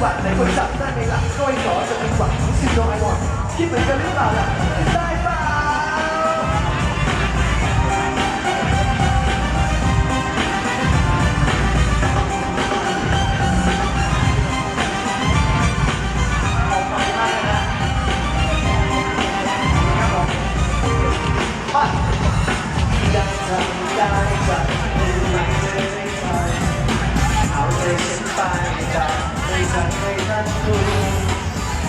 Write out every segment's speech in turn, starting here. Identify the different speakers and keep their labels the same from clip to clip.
Speaker 1: หวะไหนคนจับได้ไหมล่ะก็ไอ้สอจะเป็นหวังของซิโนไอวอนคิดเหมือนกันหรือเปล่าล่ะได้เปล่ายังทำได้จากไม่เจ ไม่ทันไม่ทันดู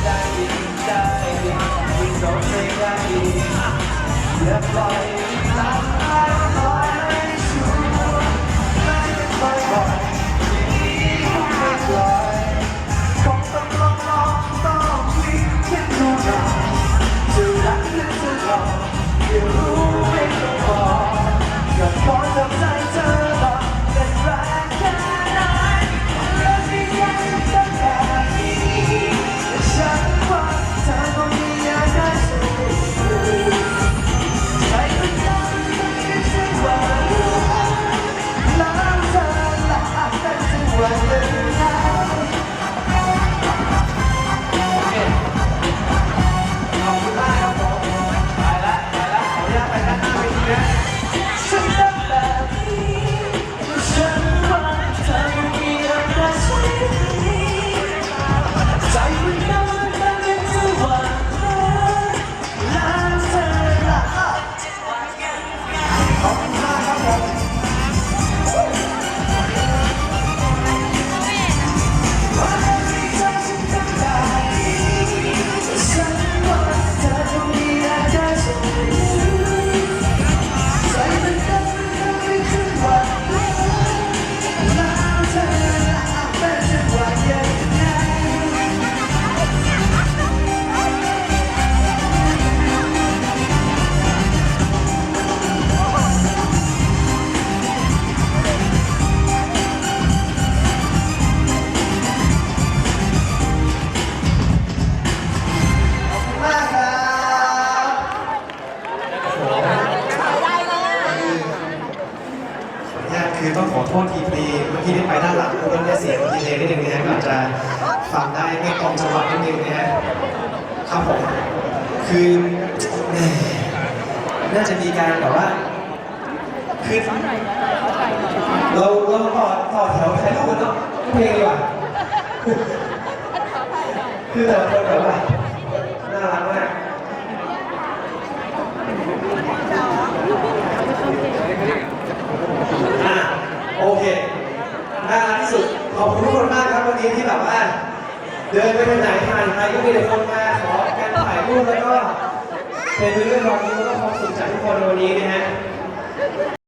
Speaker 1: ได้ดีได้ยิ่งโดนไม่ได้อย่าปล่อยตา คือต้องขอ
Speaker 2: โทษทีพีเมื่อกี้ได้ไปด้านหลังเรื่องเสียงดีเลยนิดนึงนะฮะก็อาจจะฟังได้ไม่ตรงจังหวะนิดนึงนะฮะครับผมคือแหม่น่าจะมีการแบบว่าคือเราเราต่อต่อแถวใช้รูปเนาะเพลงดีกว่าคือแต่ละคนแบบว่าน่ารักมาก อะโอเคน่ารักที่สุด ขอบคุณทุกคนมากครับวันนี้ที่แบบว่า เดินไปทางไหนผ่านใครก็มีแต่คนมาขอการถ่ายรูปแล้วก็เป็นเรื่องราวนี้แล้วก็ความสุขจากทุกคนในวันนี้นะฮะ